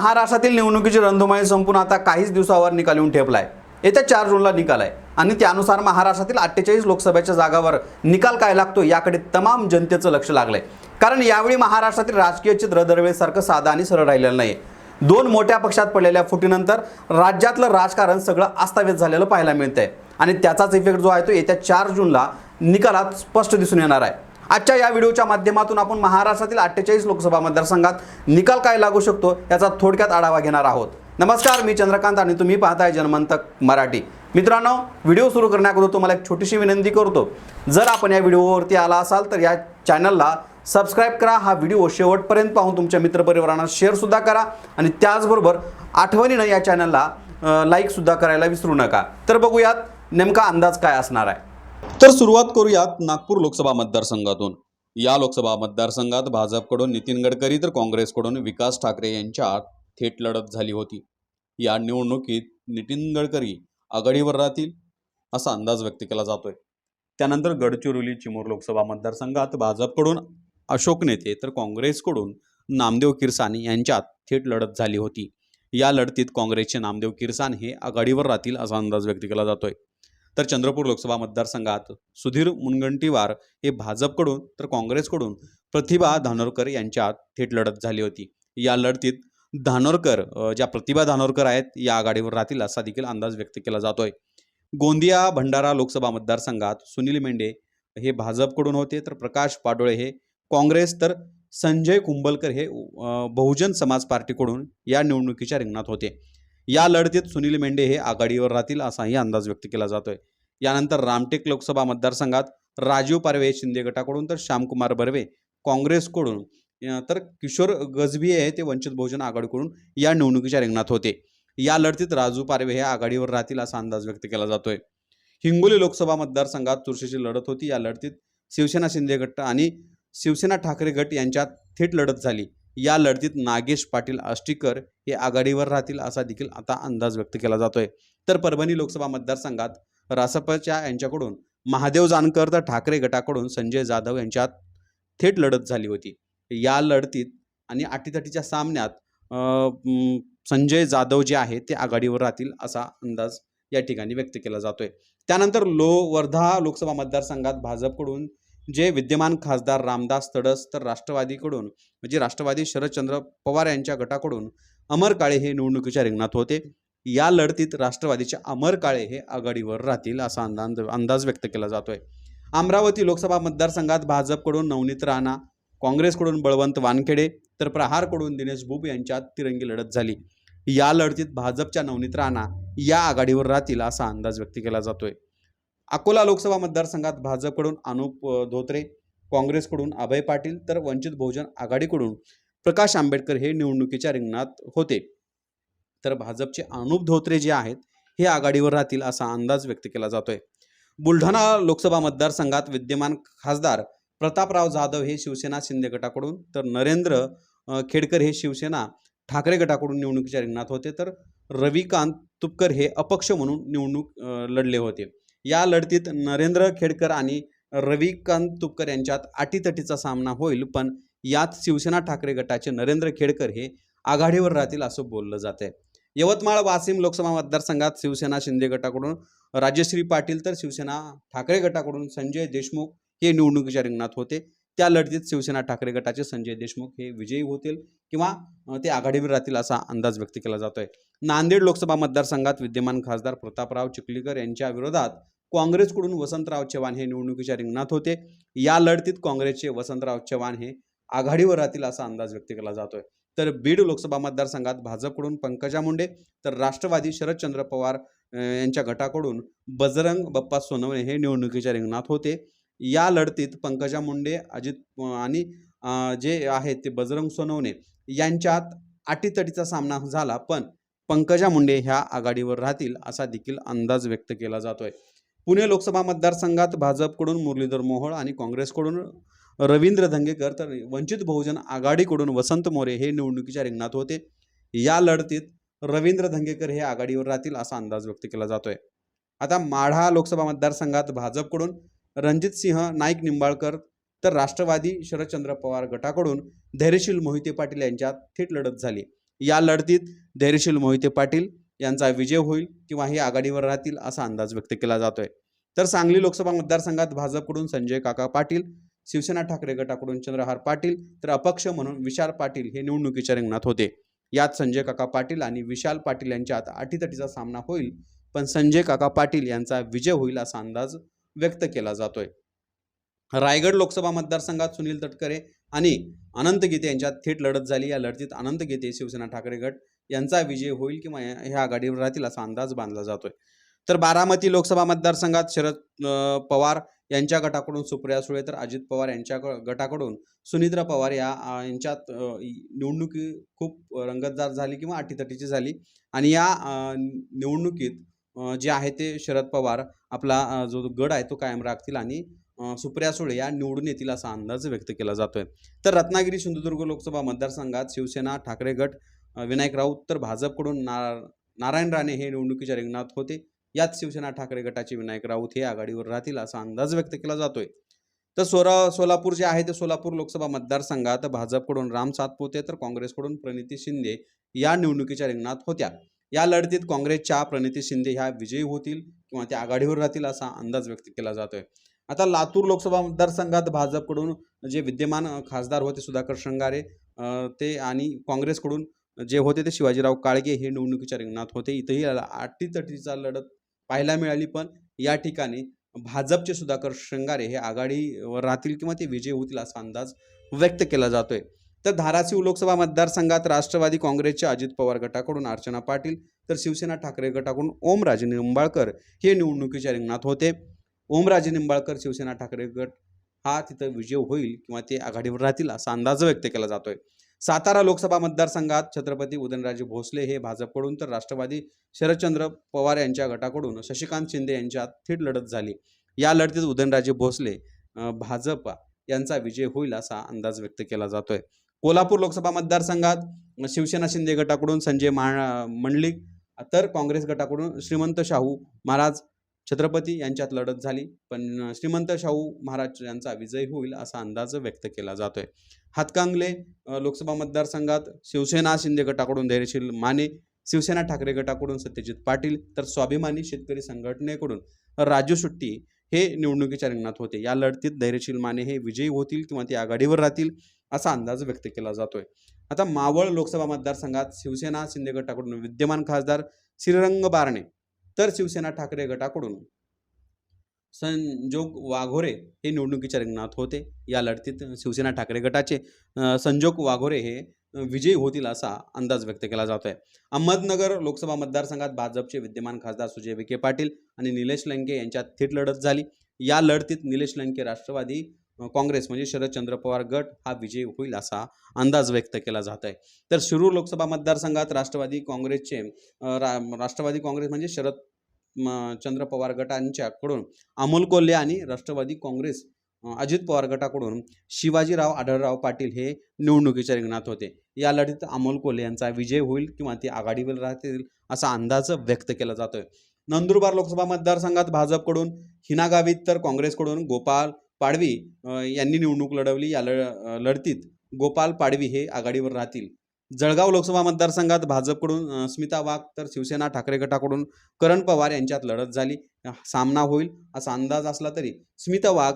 महाराष्ट्रातील निवडणुकीची रणधुमाळी संपून आता काहीच दिवसावर निकाल येऊन ठेपलाय. येत्या चार जूनला निकाल आहे. आणि त्यानुसार महाराष्ट्रातील अठ्ठेचाळीस लोकसभेच्या जागावर निकाल काय लागतो याकडे तमाम जनतेचं लक्ष लागलंय. कारण यावेळी महाराष्ट्रातील राजकीय चित्र दरवेळेसारखं साधं आणि सरळ राहिलेलं नाही दोन मोठ्या पक्षात पडलेल्या फुटीनंतर राज्यातलं राजकारण सगळं अस्ताव्यस्त झालेलं पाहायला मिळतंय. आणि त्याचाच इफेक्ट जो आहे तो येत्या चार जूनला निकालात स्पष्ट दिसून येणार आहे. आजच्या या व्हिडिओच्या माध्यमातून आपण महाराष्ट्रातील अठ्ठेचाळीस लोकसभा मतदारसंघात निकाल काय लागू शकतो याचा थोडक्यात आढावा घेणार आहोत. नमस्कार मी चंद्रकांत आणि तुम्ही पाहताय जनमंतक मराठी. मित्रांनो व्हिडिओ सुरू करण्याअगोदर तुम्हाला एक छोटीशी विनंती करतो. जर आपण या व्हिडिओवरती आला असाल तर या चॅनलला सबस्क्राईब करा हा व्हिडिओ शेवटपर्यंत पाहून तुमच्या मित्रपरिवारांना शेअरसुद्धा करा आणि त्याचबरोबर आठवणीनं या चॅनलला लाईकसुद्धा करायला विसरू नका. तर बघूयात नेमका अंदाज काय असणार आहे. तर सुरुवात करूयात नागपूर लोकसभा मतदारसंघातून. या लोकसभा मतदारसंघात भाजपकडून नितीन गडकरी तर काँग्रेसकडून विकास ठाकरे यांच्यात थेट लढत झाली होती. या निवडणुकीत नितीन गडकरी आघाडीवर राहतील असा अंदाज व्यक्त केला जातोय. त्यानंतर गडचिरोली चिमूर लोकसभा मतदारसंघात भाजपकडून अशोक नेते तर काँग्रेसकडून नामदेव किरसान यांच्यात थेट लढत झाली होती. या लढतीत काँग्रेसचे नामदेव किरसान हे आघाडीवर राहतील असा अंदाज व्यक्त केला जातोय. तर चंद्रपूर लोकसभा मतदारसंघात सुधीर मुनगंटीवार हे भाजपकडून तर काँग्रेसकडून प्रतिभा धानोरकर यांच्यात थेट लढत झाली होती. या लढतीत धानोरकर ज्या प्रतिभा धानोरकर आहेत या आघाडीवर राहतील असा देखील अंदाज व्यक्त केला जातोय. गोंदिया भंडारा लोकसभा मतदारसंघात सुनील मेंढे हे भाजपकडून होते तर प्रकाश पाडोळे हे काँग्रेस तर संजय कुंबलकर हे बहुजन समाज पार्टीकडून या निवडणुकीच्या रिंगणात होते. या लढतीत सुनील मेंढे हे आघाडीवर राहतील असाही अंदाज व्यक्त केला जातोय. यानंतर रामटेक लोकसभा मतदारसंघात राजीव पारवे शिंदे गटाकडून तर श्यामकुमार बर्वे काँग्रेसकडून तर किशोर गजबी आहे ते वंचित बहुजन आघाडीकडून या निवडणुकीच्या रिंगणात होते. या लढतीत राजू पारवे हे आघाडीवर राहतील असा अंदाज व्यक्त केला जातोय. हिंगोली लोकसभा मतदारसंघात चुरशीची लढत होती. या लढतीत शिवसेना शिंदे गट आणि शिवसेना ठाकरे गट यांच्यात थेट लढत झाली. या लढतीत नागेश पाटील आष्टीकर हे आघाडीवर राहतील असा देखील आता अंदाज व्यक्त केला जातोय. तर परभणी लोकसभा मतदारसंघात रासपच्या यांच्याकडून महादेव जानकर तर ठाकरे गटाकडून संजय जाधव यांच्यात थेट लढत झाली होती. या लढतीत आणि अटीतटीच्या सामन्यात संजय जाधव जे आहेत ते आघाडीवर राहतील असा अंदाज या ठिकाणी व्यक्त केला जातोय. त्यानंतर लो वर्धा लोकसभा मतदारसंघात भाजपकडून जे विद्यमान खासदार रामदास तडस तर राष्ट्रवादीकडून म्हणजे राष्ट्रवादी शरदचंद्र पवार यांच्या गटाकडून अमर काळे हे निवडणुकीच्या रिंगणात होते. या लढतीत राष्ट्रवादीचे अमर काळे हे आघाडीवर राहतील असा अंदाज अंदाज व्यक्त केला जातोय. अमरावती लोकसभा मतदारसंघात भाजपकडून नवनीत राणा काँग्रेसकडून बळवंत वानखेडे तर प्रहारकडून दिनेश बुब यांच्यात तिरंगी लढत झाली. या लढतीत भाजपच्या नवनीत राणा या आघाडीवर राहतील असा अंदाज व्यक्त केला जातोय. अकोला लोकसभा मतदारसंघात भाजपकडून अनुप धोत्रे काँग्रेसकडून अभय पाटील तर वंचित बहुजन आघाडीकडून प्रकाश आंबेडकर हे निवडणुकीच्या रिंगणात होते. तर भाजपचे अनुप धोत्रे जे आहेत हे आघाडीवर राहतील असा अंदाज व्यक्त केला जातोय. बुलढाणा लोकसभा मतदारसंघात विद्यमान खासदार प्रतापराव जाधव हे शिवसेना शिंदे गटाकडून तर नरेंद्र खेडकर हे शिवसेना ठाकरे गटाकडून निवडणुकीच्या रिंगणात होते तर रविकांत तुपकर हे अपक्ष म्हणून निवडणूक लढले होते. या लढतीत नरेंद्र खेडकर आणि रविकांत तुपकर यांच्यात अटीतटीचा सामना होईल पण यात शिवसेना ठाकरे गटाचे नरेंद्र खेडकर हे आघाडीवर राहतील असं बोललं जात आहे यवतमाळ वाशिम लोकसभा मतदारसंघात शिवसेना शिंदे गटाकडून राजश्री पाटील तर शिवसेना ठाकरे गटाकडून संजय देशमुख हे निवडणुकीच्या रिंगणात होते. त्या लढतीत शिवसेना ठाकरे गटाचे संजय देशमुख हे विजयी होतील किंवा ते आघाडीवर राहतील असा अंदाज व्यक्त केला जातोय. नांदेड लोकसभा मतदारसंघात विद्यमान खासदार प्रतापराव चिखलीकर यांच्या विरोधात काँग्रेसकडून वसंतराव चव्हाण हे निवडणुकीच्या रिंगणात होते. या लढतीत काँग्रेसचे वसंतराव चव्हाण हे आघाडीवर राहतील असा अंदाज व्यक्त केला जातोय. तर बीड लोकसभा मतदारसंघात भाजपकडून पंकजा मुंडे तर राष्ट्रवादी शरदचंद्र पवार यांच्या गटाकडून बजरंग बप्पा सोनवणे हे निवडणुकीच्या रिंगणात होते. या लढतीत पंकजा मुंडे अजित आणि जे आहेत ते बजरंग सोनवणे यांच्यात अटीतटीचा सामना झाला पण पंकजा मुंडे ह्या आघाडीवर राहतील असा देखील अंदाज व्यक्त केला जातोय. पुणे लोकसभा मतदारसंघात भाजपकडून मुरलीधर मोहोळ आणि काँग्रेसकडून रवींद्र धंगेकर तर वंचित बहुजन आघाडीकडून वसंत मोरे हे निवडणुकीच्या रिंगणात होते. या लढतीत रवींद्र धंगेकर हे आघाडीवर राहतील असा अंदाज व्यक्त केला जातोय. आता माढा लोकसभा मतदारसंघात भाजपकडून रणजित सिंह नाईक निंबाळकर तर राष्ट्रवादी शरदचंद्र पवार गटाकडून धैर्यशील मोहिते पाटील यांच्यात थेट लढत झाली. या लढतीत धैर्यशील मोहिते पाटील यांचा विजय होईल किंवा हे आघाडीवर राहतील असा अंदाज व्यक्त केला जातोय. तर सांगली लोकसभा मतदारसंघात भाजपकडून संजय काका पाटील शिवसेना ठाकरे गटाकडून चंद्रहार पाटील तर अपक्ष म्हणून विशाल पाटील हे निवडणुकीच्या रिंगणात होते. यात संजय काका पाटील आणि विशाल पाटील यांच्यात अटीतटीचा सामना होईल पण संजय काका पाटील यांचा विजय होईल असा अंदाज व्यक्त केला जातोय. रायगड लोकसभा मतदारसंघात सुनील तटकरे आणि अनंत गीते यांच्यात थेट लढत झाली. या लढतीत अनंत गीते शिवसेना ठाकरे गट यांचा विजय होईल किंवा या- ह्या आघाडीवर राहतील असा अंदाज बांधला जातोय. तर बारामती लोकसभा मतदारसंघात शरद पवार यांच्या गटाकडून सुप्रिया सुळे तर अजित पवार यांच्या गटाकडून सुनित्रा पवार या यांच्यात निवडणुकी खूप रंगतदार झाली किंवा अटीतटीची झाली. आणि या निवडणुकीत जे आहे ते शरद पवार आपला जो गड आहे तो कायम राखतील आणि सुप्रिया सुळे या निवडून येतील असा अंदाज व्यक्त केला जातोय. तर रत्नागिरी सिंधुदुर्ग लोकसभा मतदारसंघात शिवसेना ठाकरे गट विनायक राऊत तर भाजपकडून ना नारायण राणे हे निवडणुकीच्या रिंगणात होते. यात शिवसेना ठाकरे गटाचे विनायक राऊत हे आघाडीवर राहतील असा अंदाज व्यक्त केला जातोय. तर सोरा सोलापूर जे आहे ते सोलापूर लोकसभा मतदारसंघात भाजपकडून राम सातपुते तर काँग्रेसकडून प्रणिती शिंदे या निवडणुकीच्या रिंगणात होत्या. या लढतीत काँग्रेसच्या प्रणिती शिंदे ह्या विजयी होतील किंवा त्या आघाडीवर राहतील असा अंदाज व्यक्त केला जातोय. आता लातूर लोकसभा मतदारसंघात भाजपकडून जे विद्यमान खासदार होते सुधाकर शृंगारे ते आणि काँग्रेसकडून जे होते ते शिवाजीराव काळगे हे निवडणुकीच्या रिंगणात होते. इथंही अटीतटीचा लढत पाहायला मिळाली पण या ठिकाणी भाजपचे सुधाकर शृंगारे हे आघाडीवर राहतील किंवा ते विजयी होतील असा अंदाज व्यक्त केला जातोय. तर धाराशिव लोकसभा मतदारसंघात राष्ट्रवादी काँग्रेसचे अजित पवार गटाकडून अर्चना पाटील तर शिवसेना ठाकरे गटाकडून ओमराजे निंबाळकर हे निवडणुकीच्या रिंगणात होते. ओमराजे निंबाळकर शिवसेना ठाकरे गट हा तिथं विजय होईल किंवा ते आघाडीवर राहतील असा अंदाज व्यक्त केला जातोय. सातारा लोकसभा मतदारसंघात छत्रपती उदयनराजे भोसले हे भाजपकडून तर राष्ट्रवादी शरदचंद्र पवार यांच्या गटाकडून शशिकांत शिंदे यांच्यात थेट लढत झाली. या लढतीत उदयनराजे भोसले भाजप यांचा विजय होईल असा अंदाज व्यक्त केला जातोय. कोल्हापूर लोकसभा मतदारसंघात शिवसेना शिंदे गटाकडून संजय महा मंडलिक तर काँग्रेस गटाकडून श्रीमंत शाहू महाराज छत्रपती यांच्यात लढत झाली पण श्रीमंत शाहू महाराज यांचा विजय होईल असा अंदाज व्यक्त केला जातोय. हातकांगले लोकसभा मतदारसंघात शिवसेना शिंदे गटाकडून धैर्यशील माने शिवसेना ठाकरे गटाकडून सत्यजित पाटील तर स्वाभिमानी शेतकरी संघटनेकडून राजू सुट्टी हे निवडणुकीच्या रिंगणात होते. या लढतीत धैर्यशील माने हे विजयी होतील किंवा ते आघाडीवर राहतील असा अंदाज व्यक्त केला जातोय. आता मावळ लोकसभा मतदारसंघात शिवसेना शिंदे गटाकडून विद्यमान खासदार श्रीरंग बारणे तर शिवसेना ठाकरे गटाकडून संजोग वाघोरे हे निवडणुकीच्या रिंगणात होते. या लढतीत शिवसेना ठाकरे गटाचे संजोग वाघोरे हे विजयी होतील असा अंदाज व्यक्त केला जातो आहे अहमदनगर लोकसभा मतदारसंघात भाजपचे विद्यमान खासदार सुजय विखे पाटील आणि निलेश लंके यांच्यात थेट लढत झाली. या लढतीत निलेश लंके राष्ट्रवादी काँग्रेस म्हणजे शरदचंद्र पवार गट हा विजयी होईल असा अंदाज व्यक्त केला जात आहे तर शिरूर लोकसभा मतदारसंघात राष्ट्रवादी काँग्रेसचे रा राष्ट्रवादी काँग्रेस म्हणजे शरद चंद्र पवार गटांच्याकडून अमोल कोल्हे आणि राष्ट्रवादी काँग्रेस अजित पवार गटाकडून शिवाजीराव आढळराव पाटील हे निवडणुकीच्या रिंगणात होते. या लढीत अमोल कोल्हे यांचा विजय होईल किंवा ते आघाडीवर राहतील असा अंदाज व्यक्त केला जातोय. नंदुरबार लोकसभा मतदारसंघात भाजपकडून हिना गावित तर काँग्रेसकडून गोपाल पाडवी यांनी निवडणूक लढवली. या लढ लढतीत गोपाल पाडवी हे आघाडीवर राहतील. जळगाव लोकसभा मतदारसंघात भाजपकडून स्मिता वाघ तर शिवसेना ठाकरे गटाकडून करण पवार यांच्यात लढत झाली. सामना होईल असा अंदाज असला तरी स्मिता वाघ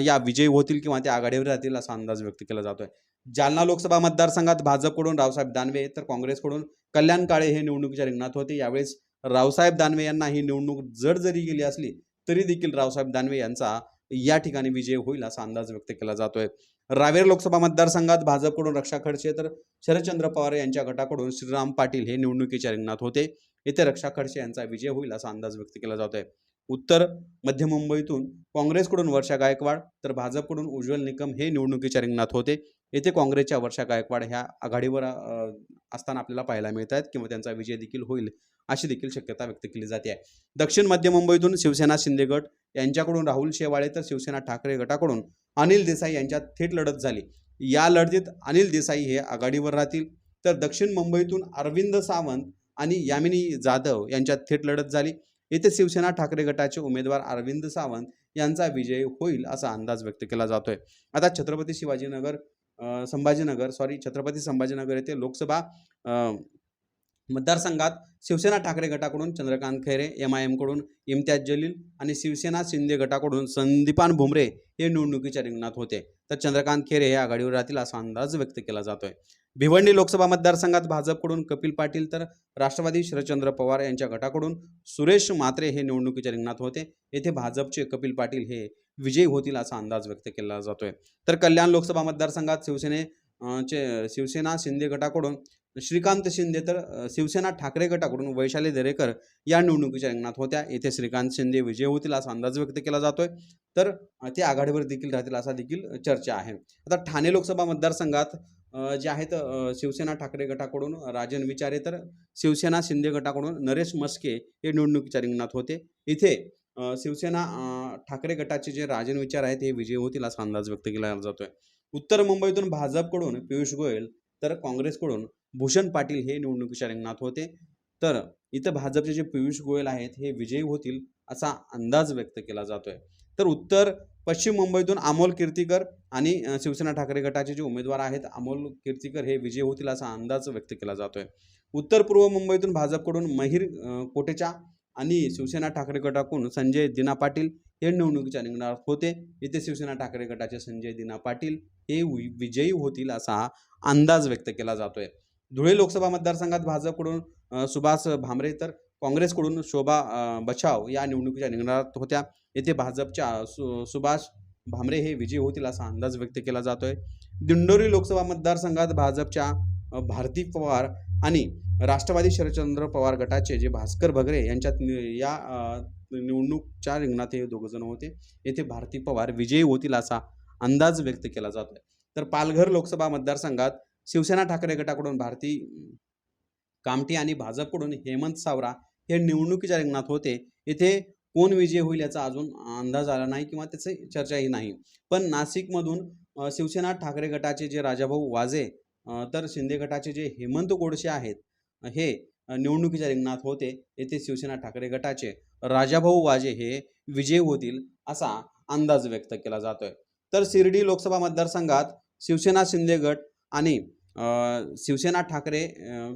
या विजयी होतील किंवा ते आघाडीवर राहतील असा अंदाज व्यक्त केला जातोय. जालना लोकसभा मतदारसंघात भाजपकडून रावसाहेब दानवे तर काँग्रेसकडून कल्याण काळे हे निवडणुकीच्या रिंगणात होते. यावेळेस रावसाहेब दानवे यांना ही निवडणूक जड जरी गेली असली तरी देखील रावसाहेब दानवे यांचा या ठिकाणी विजय होईल असा अंदाज व्यक्त केला जातोय. रावेर लोकसभा मतदारसंघात भाजपकडून रक्षा खडसे तर शरदचंद्र पवार यांच्या गटाकडून श्रीराम पाटील हे निवडणुकीच्या रिंगणात होते. येथे रक्षा खडसे यांचा विजय होईल असा अंदाज व्यक्त केला जातोय. उत्तर मध्य मुंबईतून काँग्रेसकडून वर्षा गायकवाड तर भाजपकडून उज्ज्वल निकम हे निवडणुकीच्या रिंगणात होते. येथे काँग्रेसच्या वर्षा गायकवाड ह्या आघाडीवर असताना आपल्याला पाहायला मिळत आहेत किंवा त्यांचा विजय देखील होईल अशी देखील शक्यता व्यक्त केली जाते. आहे दक्षिण मध्य मुंबईतून शिवसेना शिंदे गट यांच्याकडून राहुल शेवाळे तर शिवसेना ठाकरे गटाकडून अनिल देसाई यांच्यात थेट लढत झाली. या लढतीत अनिल देसाई हे आघाडीवर राहतील. तर दक्षिण मुंबईतून अरविंद सावंत आणि यामिनी जाधव यांच्यात थेट लढत झाली. येथे शिवसेना ठाकरे गटाचे उमेदवार अरविंद सावंत यांचा विजय होईल असा अंदाज व्यक्त केला जातोय. आता छत्रपती शिवाजीनगर संभाजीनगर सॉरी छत्रपती संभाजीनगर येथे लोकसभा मतदारसंघात शिवसेना ठाकरे गटाकडून चंद्रकांत खैरे एम आय एमकडून इम्तियाज जलील आणि शिवसेना शिंदे गटाकडून संदीपान भुमरे हे निवडणुकीच्या रिंगणात होते. तर चंद्रकांत खैरे हे आघाडीवर राहतील असा अंदाज व्यक्त केला जातोय. भिवंडी लोकसभा मतदारसंघात भाजपकडून कपिल पाटील तर राष्ट्रवादी शरदचंद्र पवार यांच्या गटाकडून सुरेश मात्रे हे निवडणुकीच्या रिंगणात होते. येथे भाजपचे कपिल पाटील हे विजयी होतील असा अंदाज व्यक्त केला जातोय. तर कल्याण लोकसभा मतदारसंघात शिवसेने चे शिवसेना शिंदे गटाकडून श्रीकांत शिंदे तर शिवसेना ठाकरे गटाकडून वैशाली दरेकर या निवडणुकीच्या रिंगणात होत्या. येथे श्रीकांत शिंदे विजय होतील असा अंदाज व्यक्त केला जातोय. तर ते आघाडीवर देखील राहतील असा देखील चर्चा आहे. आता ठाणे लोकसभा मतदारसंघात जे आहेत शिवसेना ठाकरे गटाकडून राजन विचारे तर शिवसेना शिंदे गटाकडून नरेश मस्के हे निवडणुकीच्या रिंगणात होते. इथे शिवसेना ठाकरे गटाचे जे राजन विचार आहेत हे विजयी होतील असा अंदाज व्यक्त केला जातोय. उत्तर मुंबईतून भाजपकडून पियुष गोयल तर काँग्रेसकडून भूषण पाटील हे निवडणुकीच्या रिंगणात होते. तर इथं भाजपचे जे पियुष गोयल आहेत हे विजयी होतील असा अंदाज व्यक्त केला जातोय. तर उत्तर पश्चिम मुंबईतून अमोल कीर्तीकर आणि शिवसेना ठाकरे गटाचे जे उमेदवार आहेत अमोल कीर्तीकर हे विजयी होतील असा अंदाज व्यक्त केला जातोय. उत्तर पूर्व मुंबईतून भाजपकडून महिर कोटेच्या कोटेचा आणि शिवसेना ठाकरे गटाकडून संजय दिना पाटील हे निवडणुकीच्या रिंगणात होते. इथे शिवसेना ठाकरे गटाचे संजय दिना पाटील हे वि- विजयी होतील असा अंदाज व्यक्त केला जातोय. धुळे लोकसभा मतदारसंघात भाजपकडून सुभाष भामरे तर काँग्रेसकडून शोभा बचाव या निवडणुकीच्या रिंगणात होत्या. येथे भाजपच्या सु सुभाष भामरे हे विजयी होतील असा अंदाज व्यक्त केला जातोय. दिंडोरी लोकसभा मतदारसंघात भाजपच्या भारती पवार आणि राष्ट्रवादी शरदचंद्र पवार गटाचे जे भास्कर भगरे यांच्यात या निवडणूकच्या रिंगणात हे दोघंजण होते. येथे भारती पवार विजयी होतील असा अंदाज व्यक्त केला जातोय. तर पालघर लोकसभा मतदारसंघात शिवसेना ठाकरे गटाकडून भारती कामटी आणि भाजपकडून हेमंत सावरा हे निवडणुकीच्या रिंगणात होते. येथे कोण विजय होईल याचा अजून अंदाज आला नाही किंवा त्याची चर्चाही नाही. पण नाशिकमधून शिवसेना ठाकरे गटाचे जे राजाभाऊ वाजे तर शिंदे गटाचे जे हेमंत गोडसे आहेत हे निवडणुकीच्या रिंगणात होते. येथे शिवसेना ठाकरे गटाचे राजाभाऊ वाजे हे विजयी होतील असा अंदाज व्यक्त केला जातोय. तर शिर्डी लोकसभा मतदारसंघात शिवसेना शिंदे गट आणि शिवसेना ठाकरे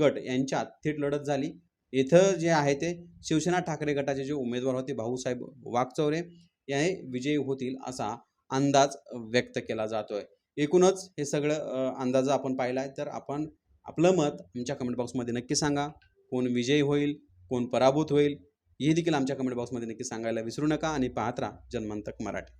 गट यांच्यात थेट लढत झाली. इथं जे आहे ते शिवसेना ठाकरे गटाचे जे उमेदवार होते भाऊसाहेब वागचौरे हे विजयी होतील असा अंदाज व्यक्त केला जातोय. एकूणच हे सगळं अंदाज आपण पाहिला आहे तर आपण आपलं मत आमच्या कमेंट बॉक्समध्ये नक्की सांगा. कोण विजयी होईल कोण पराभूत होईल हे देखील आमच्या कमेंट बॉक्समध्ये नक्की सांगायला विसरू नका आणि पाहत राहा जन्मांतक मराठी.